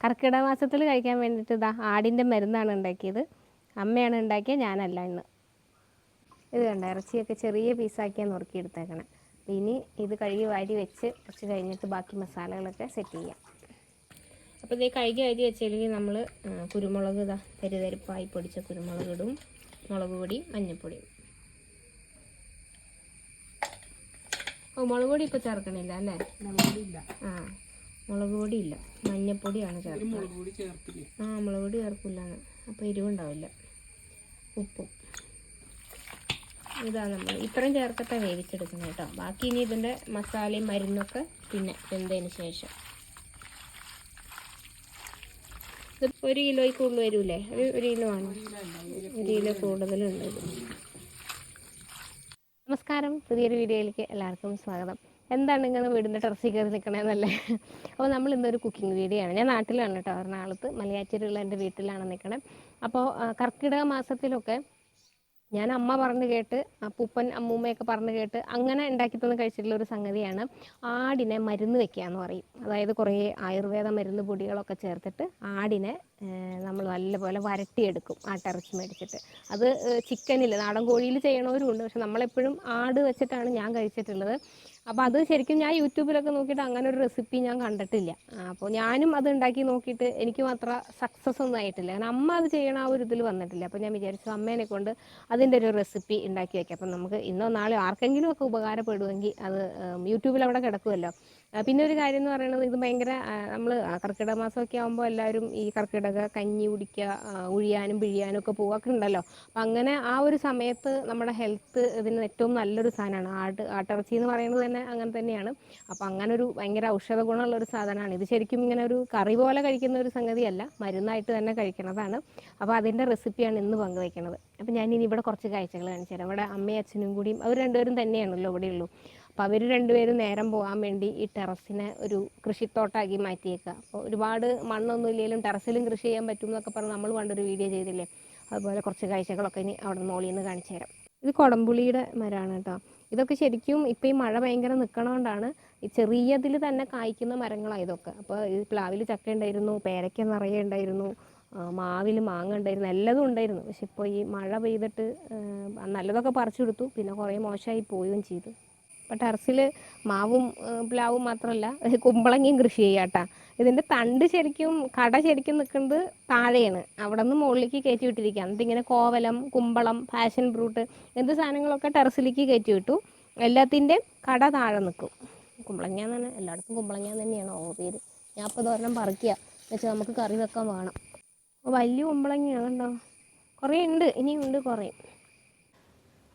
കർക്കിടക മാസത്തിൽ കഴിക്കാൻ വേണ്ടിയിട്ട് ഇതാ ആടിന്റെ മരുന്നാണ് ഉണ്ടാക്കിയത്. അമ്മയാണ് ഉണ്ടാക്കിയത് ഞാനല്ല ഇന്ന്. ഇത് കണ്ട ഇറച്ചിയൊക്കെ ചെറിയ പീസാക്കിയാൽ നുറുക്കിയെടുത്തേക്കണം. അപ്പം ഇനി ഇത് കഴുകി വാരി വെച്ച് കുറച്ച് കഴിഞ്ഞിട്ട് ബാക്കി മസാലകളൊക്കെ സെറ്റ് ചെയ്യാം. അപ്പോൾ ഇത് കഴുകി വാരി വെച്ചില്ലെങ്കിൽ നമ്മൾ കുരുമുളക് ഇതാ തെരുതെരുപ്പായി പൊടിച്ച കുരുമുളക് ഇടും. മുളക് പൊടി മഞ്ഞൾപ്പൊടി ഓ മുളക് പൊടി ഇപ്പോൾ ചേർക്കണില്ല അല്ലേ? ആ. മുളക് പൊടി ഇല്ല മഞ്ഞപ്പൊടിയാണ് ചേർക്കുന്നത് ആ മുളക് പൊടി ചേർക്കില്ലാന്ന്. അപ്പോൾ എരിവുണ്ടാവില്ല. ഉപ്പും. ഇതാണ് നമ്മൾ ഇത്രയും ചേർത്തിട്ടാ വേവിച്ചെടുക്കുന്നത് കേട്ടോ. ബാക്കി ഇനി ഇതിന്റെ മസാലയും മരുന്നൊക്കെ പിന്നെ വെന്തതിന് ശേഷം. ഇത് ഒരു കിലോയ്ക്ക് കൂടുതൽ വരൂലേ? ഒരു ഒരു കിലോ ആണ്. ഒരു കിലോ കൂടുതലുണ്ട് നമസ്കാരം. പുതിയൊരു വീഡിയോയിലേക്ക് എല്ലാവർക്കും സ്വാഗതം. എന്താണ് നിങ്ങൾ വീടിന്റെ ടെറസിൽ കയറി നിൽക്കണേന്നല്ലേ അപ്പോൾ നമ്മൾ ഇന്നൊരു കുക്കിംഗ് വീഡിയോ ആണ്. ഞാൻ നാട്ടിലാണ് കേട്ടോ എറണാകുളത്ത്. മലയാറ്റൂരുള്ള എന്റെ വീട്ടിലാണ് നിൽക്കണേ അപ്പോൾ കർക്കിടക മാസത്തിലൊക്കെ ഞാൻ അമ്മ പറഞ്ഞു കേട്ട് അപ്പൂപ്പൻ അമ്മൂമ്മയൊക്കെ പറഞ്ഞു കേട്ട് അങ്ങനെ ഉണ്ടാക്കി തന്ന് കഴിച്ചിട്ടുള്ള ഒരു സംഗതിയാണ് ആടിനെ മരുന്ന് വെക്കുക എന്ന് പറയും. അതായത് കുറേ ആയുർവേദ മരുന്ന് പൊടികളൊക്കെ ചേർത്തിട്ട് ആടിനെ നമ്മൾ നല്ലപോലെ വരട്ടിയെടുക്കും ആട്ടിറച്ചി മേടിച്ചിട്ട്. അത് ചിക്കനിൽ നാടൻ കോഴിയിൽ ചെയ്യണവരും ഉണ്ട് പക്ഷെ നമ്മളെപ്പോഴും ആട് വെച്ചിട്ടാണ് ഞാൻ കഴിച്ചിട്ടുള്ളത്. അപ്പോൾ അത് ശരിക്കും ഞാൻ യൂട്യൂബിലൊക്കെ നോക്കിയിട്ട് അങ്ങനെ ഒരു റെസിപ്പി ഞാൻ കണ്ടിട്ടില്ല. അപ്പോൾ ഞാനും അത് ഉണ്ടാക്കി നോക്കിയിട്ട് എനിക്ക് മാത്രം സക്സസ് ഒന്നും ആയിട്ടില്ല. കാരണം അമ്മ അത് ചെയ്യണ ആ ഒരു ഇതിൽ വന്നിട്ടില്ല. അപ്പോൾ ഞാൻ വിചാരിച്ചു അമ്മേനെ കൊണ്ട് അതിന്റെ ഒരു റെസിപ്പി ഉണ്ടാക്കി വെക്കാം. അപ്പം നമുക്ക് ഇന്നോ നാളെയോ ആർക്കെങ്കിലും ഒക്കെ ഉപകാരപ്പെടുമെങ്കിൽ അത് യൂട്യൂബിൽ അവിടെ കിടക്കുമല്ലോ പിന്നെ ഒരു കാര്യം എന്ന് പറയുന്നത് ഇത് ഭയങ്കര നമ്മൾ കർക്കിടക മാസമൊക്കെ ആകുമ്പോൾ എല്ലാവരും ഈ കർക്കിടക കഞ്ഞി കുടിക്കുക ഉഴിയാനും പിഴിയാനും ഒക്കെ പോവൊക്കെ ഉണ്ടല്ലോ. അപ്പം അങ്ങനെ ആ ഒരു സമയത്ത് നമ്മുടെ ഹെൽത്ത് ഇതിന് ഏറ്റവും നല്ലൊരു സാധനമാണ് ആട്ട് ആട്ടിറച്ചി എന്ന് പറയുന്നത് തന്നെ അങ്ങനെ തന്നെയാണ്. അപ്പം അങ്ങനെ ഒരു ഭയങ്കര ഔഷധ ഗുണമുള്ള ഒരു സാധനമാണ് ഇത് ശരിക്കും ഇങ്ങനെ ഒരു കറി പോലെ കഴിക്കുന്ന ഒരു സംഗതിയല്ല. മരുന്നായിട്ട് തന്നെ കഴിക്കുന്നതാണ് അപ്പോൾ അതിന്റെ റെസിപ്പിയാണ് ഇന്ന് പങ്കുവയ്ക്കുന്നത് അപ്പം ഞാൻ ഇനി ഇവിടെ കുറച്ച് കാഴ്ചകൾ കാണിച്ചു തരാം ഇവിടെ അമ്മയും അച്ഛനും കൂടിയും അവർ രണ്ടുപേരും തന്നെയാണല്ലോ ഇവിടെ ഉള്ളൂ അപ്പോൾ അവർ രണ്ടുപേരും നേരം പോകാൻ വേണ്ടി ഈ ടെറസിനെ ഒരു കൃഷിത്തോട്ടാക്കി മാറ്റിയേക്കുക അപ്പോൾ ഒരുപാട് മണ്ണൊന്നും ഇല്ലെങ്കിലും ടെറസിലും കൃഷി ചെയ്യാൻ പറ്റും എന്നൊക്കെ പറഞ്ഞ് നമ്മൾ പണ്ടൊരു വീഡിയോ ചെയ്തില്ലേ? അതുപോലെ കുറച്ച് കാഴ്ചകളൊക്കെ ഇനി അവിടെ മുകളിൽ നിന്ന് കാണിച്ചു തരാം. ഇത് കൊടംപുളിയുടെ മരമാണ് കേട്ടോ. ഇതൊക്കെ ശരിക്കും ഇപ്പം ഈ മഴ ഭയങ്കര നിൽക്കണോണ്ടാണ് ഈ ചെറിയതിൽ തന്നെ കായ്ക്കുന്ന മരങ്ങളാണ് ഇതൊക്കെ. അപ്പോൾ ഈ പ്ലാവിൽ ചക്ക ഉണ്ടായിരുന്നു പേരയ്ക്ക നിറയെ ഉണ്ടായിരുന്നു മാവിൽ മാങ്ങ ഉണ്ടായിരുന്നു എല്ലതും ഉണ്ടായിരുന്നു. പക്ഷെ ഇപ്പോൾ ഈ മഴ പെയ്തിട്ട് നല്ലതൊക്കെ പറിച്ചു കൊടുത്തു പിന്നെ കുറേ മോശമായി പോവുകയും ചെയ്തു. അപ്പോൾ ടെറസിൽ മാവും പ്ലാവും മാത്രമല്ല കുമ്പളങ്ങയും കൃഷി ചെയ്യാട്ടാ ഇതിന്റെ തണ്ട് ശരിക്കും കട ശരിക്കും നിൽക്കുന്നത് താഴെയാണ്. അവിടെ നിന്ന് മുകളിലേക്ക് കയറ്റി വിട്ടിരിക്കുക എന്നിട്ട് ഇങ്ങനെ കോവലം കുമ്പളം പാഷൻ ഫ്രൂട്ട് എന്ത് സാധനങ്ങളൊക്കെ ടെറസിലേക്ക് കയറ്റി വിട്ടു. എല്ലാത്തിന്റെയും കട താഴെ നിൽക്കും. കുമ്പളങ്ങ തന്നെ എല്ലായിടത്തും കുമ്പളങ്ങ തന്നെയാണ് ഓ പേര്. ഞാൻ അപ്പോൾ തോരണം പറിക്കുക എന്നുവെച്ചാൽ നമുക്ക് കറി വെക്കാൻ വേണം. വലിയ കുമ്പളങ്ങയാണ് കണ്ടോ? കുറേ ഉണ്ട്. ഇനിയും ഉണ്ട് കുറേ.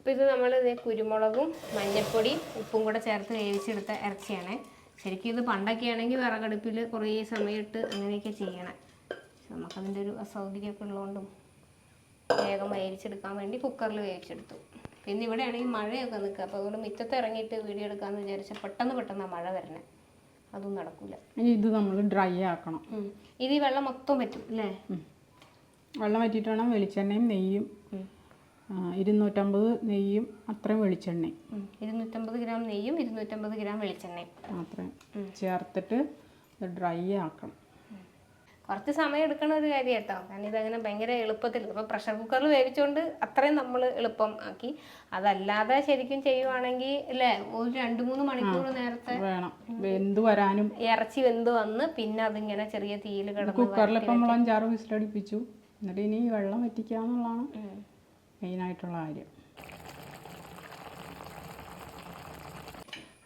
അപ്പോൾ ഇത് നമ്മൾ കുരുമുളകും മഞ്ഞൾപ്പൊടി ഉപ്പും കൂടെ ചേർത്ത് വേവിച്ചെടുത്ത ഇറച്ചിയാണ്. ശരിക്കും ഇത് പണ്ടൊക്കെ ആണെങ്കിൽ വിറകടുപ്പിൽ കുറേ സമയമിട്ട് അങ്ങനെയൊക്കെ ചെയ്യണം. നമുക്കതിന്റെ ഒരു അസൗകര്യമൊക്കെ ഉള്ളതുകൊണ്ടും വേഗം വേവിച്ചെടുക്കാൻ വേണ്ടി കുക്കറിൽ വേവിച്ചെടുത്തു. പിന്നെ ഇവിടെ ആണെങ്കിൽ മഴയൊക്കെ നിൽക്കുക. അപ്പോൾ അതുകൊണ്ട് മുറ്റത്ത് ഇറങ്ങിയിട്ട് വീഡിയോ എടുക്കാമെന്ന് വിചാരിച്ചാൽ പെട്ടെന്ന് പെട്ടെന്ന് മഴ വരണേ. അതും നടക്കില്ല ഇനി ഇത് നമ്മൾ ഡ്രൈ ആക്കണം. ഇത് ഈ വെള്ളം മൊത്തം പറ്റും അല്ലേ? വെള്ളം വറ്റിയിട്ട് വേണം വെളിച്ചെണ്ണയും നെയ്യും ഇരുന്നൂറ്റമ്പത് നെയ്യും അത്രയും വെളിച്ചെണ്ണയും. ഇരുന്നൂറ്റമ്പത് ഗ്രാം നെയ്യും ഇരുന്നൂറ്റമ്പത് ഗ്രാം വെളിച്ചെണ്ണയും. അത്രയും ചേർത്തിട്ട് ഇത് ഡ്രൈ ആക്കണം. കുറച്ച് സമയം എടുക്കണ ഒരു കാര്യം കേട്ടോ കാരണം ഇതങ്ങനെ ഭയങ്കര എളുപ്പത്തിൽ. ഇപ്പോൾ പ്രഷർ കുക്കറിൽ വേവിച്ചുകൊണ്ട് അത്രയും നമ്മൾ എളുപ്പം ആക്കി. അതല്ലാതെ ശരിക്കും ചെയ്യുവാണെങ്കിൽ അല്ലേ ഒരു രണ്ട് മൂന്ന് മണിക്കൂർ നേരത്തെ വേണം. വെന്ത് വരാനും. ഇറച്ചി വെന്ത് വന്ന് പിന്നെ അതിങ്ങനെ ചെറിയ തീയിൽ കിടന്നു കുക്കറിൽ ഇപ്പം നമ്മൾ അഞ്ചാറ് വിസിലടിപ്പിച്ചു. എന്നിട്ട് ഇനി വെള്ളം ഉം. മെയിനായിട്ടുള്ള കാര്യം.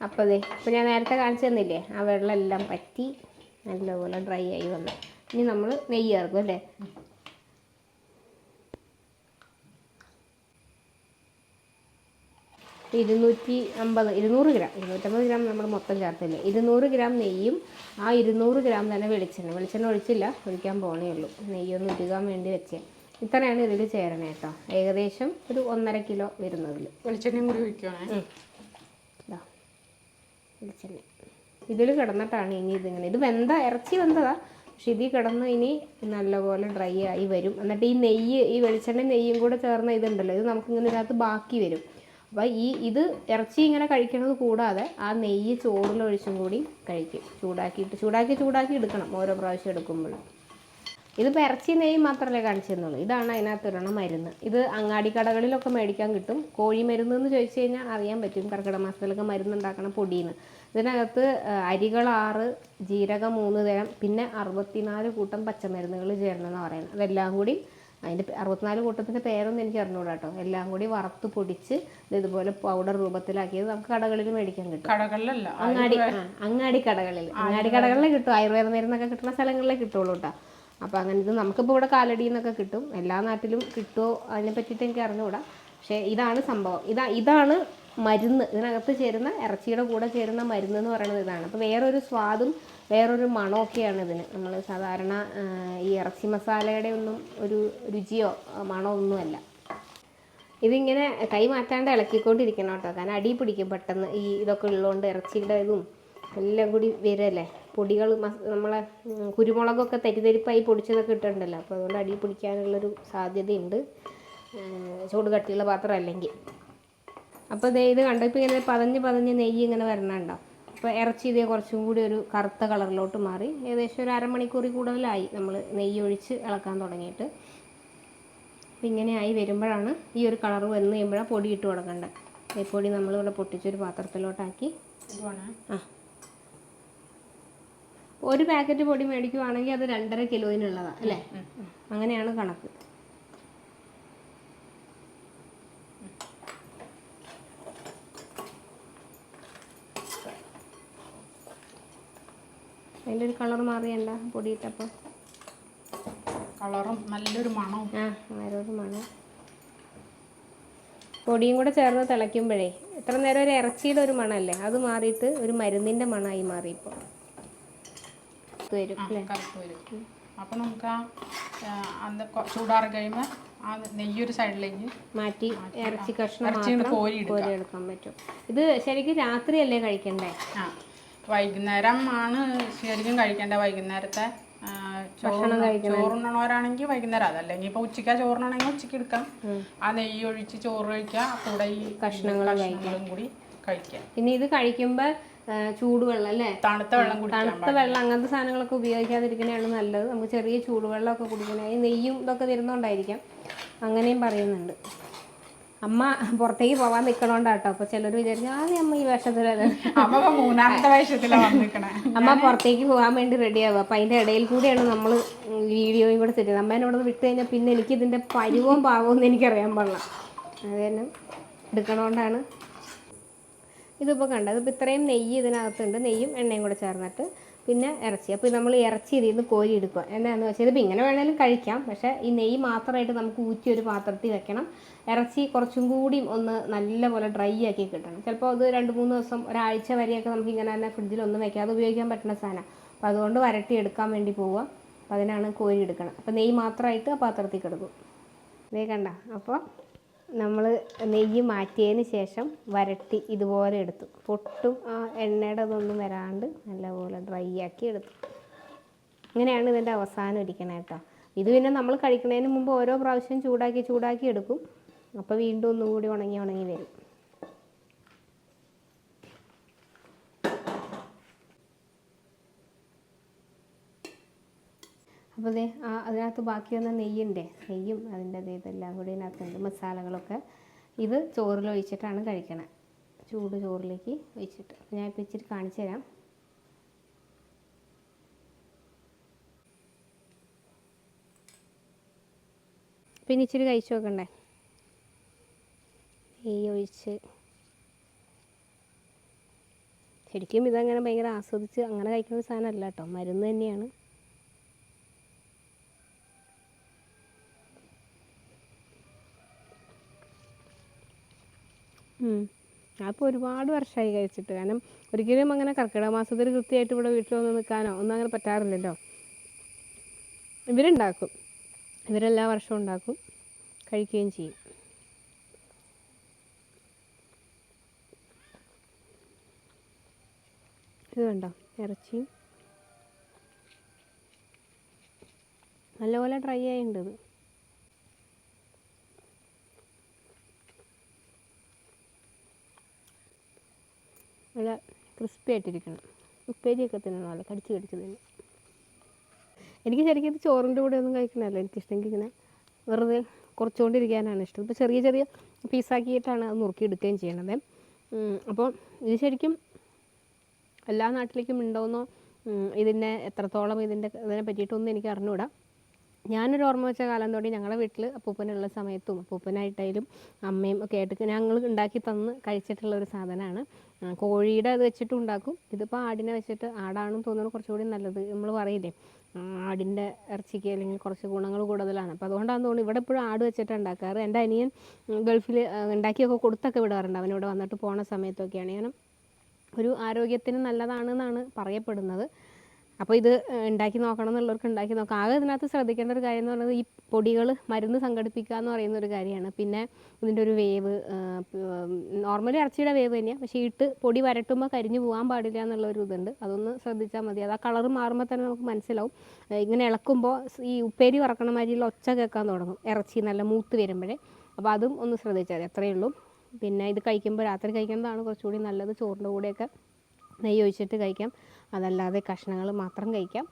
അപ്പോൾ അതെ ഇപ്പോൾ ഞാൻ നേരത്തെ കാണിച്ചു തന്നില്ലേ ആ വെള്ളം എല്ലാം പറ്റി നല്ലപോലെ ഡ്രൈ ആയി വന്നു. ഇനി നമ്മൾ നെയ്യ് ചേർക്കും അല്ലേ? ഇരുന്നൂറ്റി അമ്പത് ഇരുന്നൂറ് ഗ്രാം ഇരുന്നൂറ്റമ്പത് ഗ്രാം നമ്മൾ മൊത്തം ചേർത്തില്ല. ഇരുന്നൂറ് ഗ്രാം നെയ്യും ആ ഇരുന്നൂറ് ഗ്രാം തന്നെ വെളിച്ചെണ്ണ. വെളിച്ചെണ്ണ ഒഴിച്ചില്ല ഒഴിക്കാൻ പോകണേ ഉള്ളൂ. നെയ്യൊന്ന് ഉരുകാൻ വേണ്ടി വെച്ചേ. ഇത്രയാണ് ഇതിൽ ചേരണേ കേട്ടോ. ഏകദേശം ഒരു ഒന്നര കിലോ വരുന്നതിൽ വെളിച്ചെണ്ണയും കൂടി ഒഴിക്കുകയാണേ വെളിച്ചെണ്ണ. ഇതിൽ കിടന്നിട്ടാണ് ഇനി ഇതിങ്ങനെ. ഇത് വെന്ത ഇറച്ചി വെന്തതാ. പക്ഷെ ഇതിൽ കിടന്ന് ഇനി നല്ലപോലെ ഡ്രൈ ആയി വരും. എന്നിട്ട് ഈ നെയ്യ് ഈ വെളിച്ചെണ്ണ നെയ്യും കൂടെ ചേർന്ന ഇതുണ്ടല്ലോ. ഇത് നമുക്കിങ്ങനെ ഇതിനകത്ത് ബാക്കി വരും. അപ്പോൾ ഈ ഇത് ഇറച്ചി ഇങ്ങനെ കഴിക്കുന്നത് കൂടാതെ ആ നെയ്യ് ചോറിലൊഴിച്ചും കൂടി കഴിക്കും. ചൂടാക്കിയിട്ട് ചൂടാക്കി ചൂടാക്കി എടുക്കണം. ഓരോ പ്രാവശ്യം എടുക്കുമ്പോഴും. ഇതിപ്പോൾ ഇറച്ചി നെയ്യ് മാത്രമല്ലേ കാണിച്ചു തന്നുള്ളൂ ഇതാണ് അതിനകത്ത് ഇടണ മരുന്ന്. ഇത് അങ്ങാടി കടകളിലൊക്കെ മേടിക്കാൻ കിട്ടും. കോഴി മരുന്ന് എന്ന് ചോദിച്ചു കഴിഞ്ഞാൽ അറിയാൻ പറ്റും. കർക്കിടക മാസത്തിലൊക്കെ മരുന്ന് ഉണ്ടാക്കണം പൊടിയെന്ന്. ഇതിനകത്ത് ആറ് ജീരകം മൂന്ന് തരം പിന്നെ അറുപത്തിനാല് കൂട്ടം പച്ചമരുന്നുകൾ ചേരണമെന്നാണ് പറയുന്നത്. അതെല്ലാം കൂടി അതിന്റെ അറുപത്തിനാല് കൂട്ടത്തിന്റെ പേരൊന്നും എനിക്ക് അറിഞ്ഞൂടാ കേട്ടോ എല്ലാം കൂടി വറുത്ത് പൊടിച്ച് ഇത് ഇതുപോലെ പൗഡർ രൂപത്തിലാക്കിയത് നമുക്ക് കടകളിൽ മേടിക്കാൻ കിട്ടും. കടകളിലല്ല അങ്ങാടി അങ്ങാടി കടകളിൽ. അങ്ങാടി കടകളിൽ കിട്ടും. ആയുർവേദ മരുന്നൊക്കെ കിട്ടുന്ന സ്ഥലങ്ങളിലേ കിട്ടുള്ളൂ കേട്ടോ അപ്പോൾ അങ്ങനെ ഇത് നമുക്കിപ്പോൾ ഇവിടെ കാലടിയിൽ നിന്നൊക്കെ കിട്ടും. എല്ലാ നാട്ടിലും കിട്ടുമോ അതിനെ പറ്റിയിട്ട് എനിക്ക് അറിഞ്ഞുകൂടാ. പക്ഷേ ഇതാണ് സംഭവം. ഇതാ ഇതാണ് മരുന്ന്. ഇതിനകത്ത് ചേരുന്ന ഇറച്ചിയുടെ കൂടെ ചേരുന്ന മരുന്ന് എന്ന് പറയുന്നത് ഇതാണ്. അപ്പോൾ വേറൊരു സ്വാദും വേറൊരു മണമൊക്കെയാണ് ഇതിന്. നമ്മൾ സാധാരണ ഈ ഇറച്ചി മസാലയുടെ ഒന്നും ഒരു രുചിയോ മണോ മണമോ ഒന്നുമല്ല. ഇതിങ്ങനെ കൈ മാറ്റാണ്ട് ഇളക്കിക്കൊണ്ടിരിക്കണം കേട്ടോ. കാരണം അടി പിടിക്കും പെട്ടെന്ന്. ഈ ഇതൊക്കെ ഉള്ളതുകൊണ്ട് ഇറച്ചിയുടെ ഇതും എല്ലാം കൂടി വരല്ലേ? പൊടികൾ നമ്മളെ കുരുമുളകൊക്കെ തരിതരിപ്പായി പൊടിച്ചതൊക്കെ ഇട്ടിട്ടുണ്ടല്ലോ. അപ്പോൾ അതുകൊണ്ട് അടി പിടിക്കാനുള്ളൊരു സാധ്യതയുണ്ട്. ചൂട് കട്ടിയുള്ള പാത്രം അല്ലെങ്കിൽ. അപ്പോൾ ദേ ഇത് കണ്ടോ? ഇപ്പോൾ ഇങ്ങനെ പതഞ്ഞ് പതഞ്ഞ് നെയ്യ് ഇങ്ങനെ വരണുണ്ടോ? അപ്പോൾ ഇറച്ചി ഇതേ കുറച്ചും കൂടി ഒരു കറുത്ത കളറിലോട്ട് മാറി. ഏകദേശം ഒരു അരമണിക്കൂറിൽ കൂടുതലായി നമ്മൾ നെയ്യ് ഒഴിച്ച് ഇളക്കാൻ തുടങ്ങിയിട്ട്. ഇങ്ങനെ ആയി വരുമ്പോഴാണ് ഈ ഒരു കളർ വന്ന് കഴിയുമ്പോഴാണ് പൊടി ഇട്ട് കൊടുക്കേണ്ടത്. ഈ പൊടി നമ്മളിവിടെ പൊട്ടിച്ചൊരു പാത്രത്തിലോട്ടാക്കി. ആ. ഒരു പാക്കറ്റ് പൊടി മേടിക്കുവാണെങ്കിൽ അത് രണ്ടര കിലോയിനുള്ളതാണ് അല്ലേ? അങ്ങനെയാണ് കണക്ക്. അതിന്റെ ഒരു കളർ മാറിയണ്ട പൊടിയിട്ടപ്പോൾ കളറും നല്ലൊരു മണവും. ആ ആരോട് മണം. പൊടിയും കൂടെ ചേർന്ന് തിളയ്ക്കുമ്പോഴേ എത്ര നേരം ഒരു ഇറച്ചിയുടെ ഒരു മണമല്ലേ? അത് മാറിയിട്ട് ഒരു മരുന്നിന്റെ മണമായി മാറി ഇപ്പോൾ വരും അല്ലേ? കറുപ്പ് വരും. അപ്പം നമുക്ക് ആ അന്ന് ചൂടാറി കഴിയുമ്പോൾ ആ നെയ്യൊരു സൈഡിലേക്ക് മാറ്റി ഇറച്ചി കഷ്ണം കോരി എടുക്കാൻ പറ്റും. ഇത് ശരിക്കും രാത്രിയല്ലേ കഴിക്കണ്ടേ? ആ വൈകുന്നേരം ആണ് ശരിക്കും കഴിക്കേണ്ടത് വൈകുന്നേരത്തെ ചോറ് ചോറുണ്ണണവരാണെങ്കിൽ വൈകുന്നേരം അതല്ലെങ്കിൽ ഇപ്പൊ ഉച്ചയ്ക്ക് ചോറുണ്ണണെങ്കിൽ ഉച്ചയ്ക്ക് എടുക്കാം. ആ നെയ്യ് ഒഴിച്ച് ചോറ് കഴിക്കാം കൂടെ ഈ കഷ്ണങ്ങളും കൂടി കഴിക്കാം പിന്നെ ഇത് കഴിക്കുമ്പോൾ ചൂടുവെള്ളം അല്ലേ? തണുത്ത വെള്ളം തണുത്ത വെള്ളം അങ്ങനത്തെ സാധനങ്ങളൊക്കെ ഉപയോഗിക്കാതിരിക്കുന്നതാണ് നല്ലത്. നമുക്ക് ചെറിയ ചൂടുവെള്ളമൊക്കെ കുടിക്കണേ. നെയ്യും ഇതൊക്കെ തരുന്നോണ്ടായിരിക്കാം. അങ്ങനെയും പറയുന്നുണ്ട്. അമ്മ പുറത്തേക്ക് പോവാൻ നിൽക്കണോണ്ടാട്ടോ അപ്പൊ ചിലർ വിചാരിച്ചു ആ അമ്മ ഈ അമ്മ ഇപ്പൊ മൂന്നാമത്തെ അമ്മ പുറത്തേക്ക് പോകാൻ വേണ്ടി റെഡിയാവുക. അപ്പൊ അതിന്റെ ഇടയിൽ കൂടിയാണ് നമ്മൾ വീഡിയോയും കൂടെ സെറ്റ് ചെയ്തത് അമ്മേനെ ഇവിടെ വിട്ട് കഴിഞ്ഞാൽ പിന്നെ എനിക്ക് ഇതിന്റെ പരിവും പാവവും എന്ന് എനിക്കറിയാൻ പാടില്ല. അത് തന്നെ എടുക്കണോണ്ടാണ് ഇതിപ്പോൾ കണ്ടത് ഇതിപ്പോൾ ഇത്രയും നെയ്യ് ഇതിനകത്തുണ്ട്. നെയ്യും എണ്ണയും കൂടെ ചേർന്നിട്ട് പിന്നെ ഇറച്ചി. അപ്പോൾ നമ്മൾ ഇറച്ചി ഇതിൽ നിന്ന് കോരി എടുക്കുക. എന്നാന്ന് വെച്ചാൽ ഇതിപ്പോൾ ഇങ്ങനെ വേണേലും കഴിക്കാം. പക്ഷേ ഈ നെയ്യ് മാത്രമായിട്ട് നമുക്ക് ഊറ്റി ഒരു പാത്രത്തിൽ വെക്കണം. ഇറച്ചി കുറച്ചും കൂടി ഒന്ന് നല്ലപോലെ ഡ്രൈ ആക്കി കിട്ടണം. ചിലപ്പോൾ അത് രണ്ട് മൂന്ന് ദിവസം ഒരാഴ്ച വരെയൊക്കെ നമുക്ക് ഇങ്ങനെ തന്നെ ഫ്രിഡ്ജിലൊന്നും വെക്കാതെ ഉപയോഗിക്കാൻ പറ്റുന്ന സാധനം. അപ്പോൾ അതുകൊണ്ട് വരട്ടി എടുക്കാൻ വേണ്ടി പോവുക അപ്പോൾ അതിനാണ് കോരി എടുക്കണം. അപ്പോൾ നെയ്യ് മാത്രമായിട്ട് ആ പാത്രത്തിൽ കിടക്കും. ഇതേ കണ്ട? അപ്പോൾ നമ്മൾ നെയ്യ് മാറ്റിയതിന് ശേഷം വരട്ടി ഇതുപോലെ എടുത്തു. പൊട്ടും ആ എണ്ണയുടെ ഇതൊന്നും വരാണ്ട് നല്ലപോലെ ഡ്രൈ ആക്കി എടുത്തു. ഇങ്ങനെയാണ് ഇതിന്റെ അവസാനം ഇരിക്കണേ കേട്ടോ ഇത് പിന്നെ നമ്മൾ കഴിക്കുന്നതിന് മുമ്പ് ഓരോ പ്രാവശ്യം ചൂടാക്കി ചൂടാക്കി എടുക്കും. അപ്പോൾ വീണ്ടും ഒന്നും കൂടി ഉണങ്ങി ഉണങ്ങി വരും. അപ്പോൾ ദേ അതിനകത്ത് ബാക്കി വന്ന നെയ്യുണ്ടേ. നെയ്യും അതിന്റെ ഇതെല്ലാം കൂടി ഇതിനകത്തുണ്ട് മസാലകളൊക്കെ ഇത് ചോറിൽ ഒഴിച്ചിട്ടാണ് കഴിക്കണത് ചൂട് ചോറിലേക്ക് ഒഴിച്ചിട്ട്. ഞാൻ ഇപ്പോൾ ഇച്ചിരി കാണിച്ചു തരാം. പിന്നെ ഇച്ചിരി കഴിച്ചു നോക്കണ്ടേ? നെയ്യ് ഒഴിച്ച്. ശരിക്കും ഇതങ്ങനെ ഭയങ്കര ആസ്വദിച്ച് അങ്ങനെ കഴിക്കുന്ന സാധനമല്ല കേട്ടോ. മരുന്ന് തന്നെയാണ്. ഞാനിപ്പോൾ ഒരുപാട് വർഷമായി കഴിച്ചിട്ട്. കാരണം ഒരിക്കലും അങ്ങനെ കർക്കിടക മാസത്തിൽ കൃത്യമായിട്ട് ഇവിടെ വീട്ടിൽ വന്ന് നിൽക്കാനോ ഒന്നും അങ്ങനെ പറ്റാറില്ലല്ലോ. ഇവരുണ്ടാക്കും. ഇവരെല്ലാ വർഷവും ഉണ്ടാക്കും. കഴിക്കുകയും ചെയ്യും. ഇത് കണ്ടോ? ഇറച്ചിയും. നല്ലപോലെ ഡ്രൈ ആയിട്ടുണ്ട് ഇത് ക്രിസ്പി ആയിട്ടിരിക്കണം. ഉപ്പേരിയൊക്കെ നല്ല കടിച്ച് കടിച്ച് തിന്നും എനിക്ക് ശരിക്കും ചോറിന്റെ കൂടെ ഒന്നും കഴിക്കണമല്ലോ എനിക്കിഷ്ടം ഇങ്ങനെ വെറുതെ കുറച്ചുകൊണ്ടിരിക്കാനാണ് ഇഷ്ടം. ഇപ്പോൾ ചെറിയ ചെറിയ പീസാക്കിയിട്ടാണ് അത് നുറുക്കി എടുക്കുകയും ചെയ്യണത് അപ്പോൾ ഇത് ശരിക്കും എല്ലാ നാട്ടിലേക്കും ഉണ്ടോയെന്നോ ഇതിന്റെ എത്രത്തോളം ഇതിന്റെ ഇതിനെ പറ്റിയിട്ടൊന്നും എനിക്ക് അറിഞ്ഞുകൂടാ. ഞാനൊരു ഓർമ്മ വെച്ച കാലം തൊട്ട് ഞങ്ങളുടെ വീട്ടിൽ അപ്പൂപ്പനുള്ള സമയത്തും അപ്പൂപ്പനായിട്ടായാലും അമ്മയും ഒക്കെ ആയിട്ട് ഞങ്ങൾ ഉണ്ടാക്കി തന്ന് കഴിച്ചിട്ടുള്ള ഒരു സാധനമാണ്. കോഴിയുടെ അത് വെച്ചിട്ട് ഉണ്ടാക്കും. ഇതിപ്പോൾ ആടിനെ വെച്ചിട്ട് ആടാണെന്ന് തോന്നുന്നത് കുറച്ചുകൂടി നല്ലത്. നമ്മൾ പറയില്ലേ ആടിന്റെ ഇറച്ചിക്ക് അല്ലെങ്കിൽ കുറച്ച് ഗുണങ്ങൾ കൂടുതലാണ്. അപ്പോൾ അതുകൊണ്ടാണ് തോന്നുന്നു ഇവിടെ എപ്പോഴും ആട് വെച്ചിട്ട് ഉണ്ടാക്കാറ്. എന്റെ അനിയൻ ഗൾഫിൽ ഉണ്ടാക്കിയൊക്കെ കൊടുത്തൊക്കെ വിടാറുണ്ട്. അവനിവിടെ വന്നിട്ട് പോണ സമയത്തൊക്കെയാണ്. ഞാൻ ഒരു ആരോഗ്യത്തിന് നല്ലതാണെന്നാണ് പറയപ്പെടുന്നത്. അപ്പോൾ ഇത് ഉണ്ടാക്കി നോക്കണം എന്നുള്ളവർക്ക് ഉണ്ടാക്കി നോക്കാം. ആകെ ഇതിനകത്ത് ശ്രദ്ധിക്കേണ്ട ഒരു കാര്യം എന്ന് പറയുന്നത് ഈ പൊടികൾ മരുന്ന് സംഘടിപ്പിക്കുക എന്ന് പറയുന്ന ഒരു കാര്യമാണ്. പിന്നെ ഇതിന്റെ ഒരു വേവ് നോർമലി ഇറച്ചിയുടെ വേവ് തന്നെയാണ് പക്ഷേ ഇട്ട് പൊടി വരട്ടുമ്പോൾ കരിഞ്ഞു പോകാൻ പാടില്ല എന്നുള്ള ഒരു ഇതുണ്ട്. അതൊന്ന് ശ്രദ്ധിച്ചാൽ മതി. അത് ആ കളർ മാറുമ്പോൾ തന്നെ നമുക്ക് മനസ്സിലാവും. ഇങ്ങനെ ഇളക്കുമ്പോൾ ഈ ഉപ്പേരി വറക്കണ മാതിരിയുള്ള ഒച്ച കേൾക്കാൻ തുടങ്ങും. ഇറച്ചി നല്ല മൂത്ത് വരുമ്പോഴേ. അപ്പോൾ അതും ഒന്ന് ശ്രദ്ധിച്ചാൽ മതി. അത്രയേ ഉള്ളൂ. പിന്നെ ഇത് കഴിക്കുമ്പോൾ രാത്രി കഴിക്കുന്നതാണ് കുറച്ചുകൂടി നല്ലത്. ചോറിന്റെ കൂടെയൊക്കെ നെയ്യ് ഒഴിച്ചിട്ട് കഴിക്കാം. അതല്ലാതെ കഷ്ണങ്ങൾ മാത്രം കഴിക്കാം.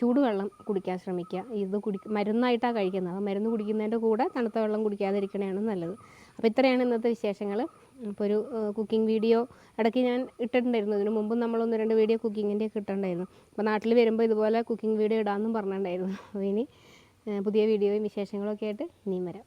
ചൂടുവെള്ളം കുടിക്കാൻ ശ്രമിക്കുക. ഇത് കുടി മരുന്നായിട്ടാണ് കഴിക്കുന്നത്. മരുന്ന് കുടിക്കുന്നതിന്റെ കൂടെ തണുത്ത വെള്ളം കുടിക്കാതിരിക്കണതാണ് നല്ലത്. അപ്പോൾ ഇത്രയാണ് ഇന്നത്തെ വിശേഷങ്ങൾ ഇപ്പോൾ ഒരു കുക്കിംഗ് വീഡിയോ ഇടയ്ക്ക് ഞാൻ ഇട്ടിട്ടുണ്ടായിരുന്നു. ഇതിന് മുമ്പ് നമ്മൾ ഒന്ന് രണ്ട് വീഡിയോ കുക്കിങ്ങിന്റെ ഒക്കെ ഇട്ടിട്ടുണ്ടായിരുന്നു. അപ്പോൾ നാട്ടിൽ വരുമ്പോൾ ഇതുപോലെ കുക്കിംഗ് വീഡിയോ ഇടാമെന്നും പറഞ്ഞിട്ടുണ്ടായിരുന്നു. അപ്പോൾ ഇനി പുതിയ വീഡിയോയും വിശേഷങ്ങളൊക്കെ ആയിട്ട് ഇനിയും വരാം.